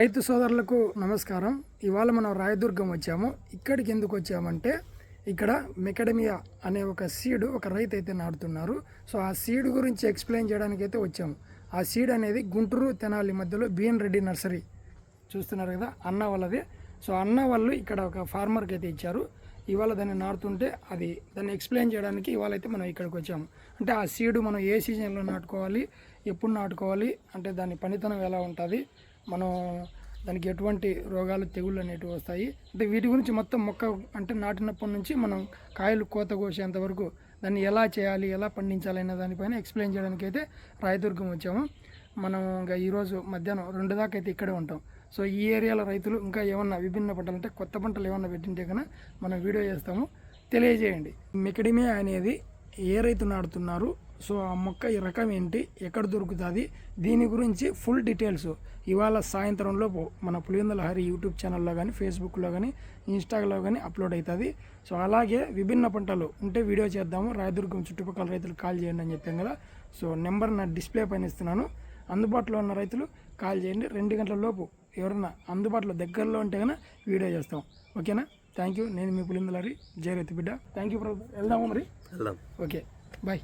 రైతు సోదరులకు నమస్కారం. ఇవాళ మనం రాయదుర్గం వచ్చాము. ఇక్కడికి ఎందుకు వచ్చామంటే ఇక్కడ మెకడమియా అనే ఒక సీడ్ ఒక రైతు అయితే నాటుతున్నారు. సో ఆ సీడ్ గురించి ఎక్స్ప్లెయిన్ చేయడానికి అయితే వచ్చాము. ఆ సీడ్ అనేది గుంటూరు తెనాలి మధ్యలో బిఎన్ రెడ్డి నర్సరీ చూస్తున్నారు కదా అన్న వాళ్ళది సో అన్న వాళ్ళు ఇక్కడ ఒక ఫార్మర్కి అయితే ఇచ్చారు. ఇవాళ దాన్ని నాటుతుంటే అది దాన్ని ఎక్స్ప్లెయిన్ చేయడానికి ఇవాళ అయితే మనం ఇక్కడికి వచ్చాము. అంటే ఆ సీడ్ మనం ఏ సీజన్లో నాటుకోవాలి ఎప్పుడు నాటుకోవాలి అంటే దాని పనితనం ఎలా ఉంటుంది మనం దానికి ఎటువంటి రోగాలు తెగుళ్ళు అనేటివి వస్తాయి. అంటే వీటి గురించి మొత్తం మొక్క అంటే నాటినప్పటి నుంచి మనం కాయలు కోత కోసేంత వరకు దాన్ని ఎలా చేయాలి ఎలా పండించాలి అనే దానిపైన ఎక్స్ప్లెయిన్ చేయడానికి అయితే రాయదుర్గం వచ్చాము. మనం ఇంకా ఈరోజు మధ్యాహ్నం రెండు దాకా అయితే ఇక్కడే ఉంటాం. సో ఈ ఏరియాలో రైతులు ఇంకా ఏమన్నా విభిన్న పంటలు అంటే కొత్త పంటలు ఏమన్నా పెట్టింటే కన్నా మనం వీడియో చేస్తాము. తెలియజేయండి. మికడిమే అనేది ఏ రైతు నాడుతున్నారు సో ఆ మొక్క ఈ రకం ఏంటి? ఎక్కడ దొరుకుతుంది? దీని గురించి ఫుల్ డీటెయిల్స్ ఇవాళ సాయంత్రంలో మన పులివెందుల హరి యూట్యూబ్ ఛానల్లో కానీ ఫేస్బుక్లో కానీ ఇన్స్టాగ్లో కానీ అప్లోడ్ అవుతుంది. సో అలాగే విభిన్న పంటలు ఉంటే వీడియో చేద్దాము. రాయదుర్గం చుట్టుపక్కల రైతులు కాల్ చేయండి అని చెప్పాం కదా. సో నెంబర్ నా డిస్ప్లే పైన ఇస్తున్నాను. అందుబాటులో ఉన్న రైతులు కాల్ చేయండి. రెండు గంటల లోపు ఎవరన్నా అందుబాటులో దగ్గరలో ఉంటే కనుక వీడియో చేస్తాం. ఓకేనా? థ్యాంక్ యూ నేను మీ పులిందలారి జయ రైతు బిడ్డ. థ్యాంక్ యూ బ్రదర్ వెళ్దాము మరి? వెళ్దాం. Okay bye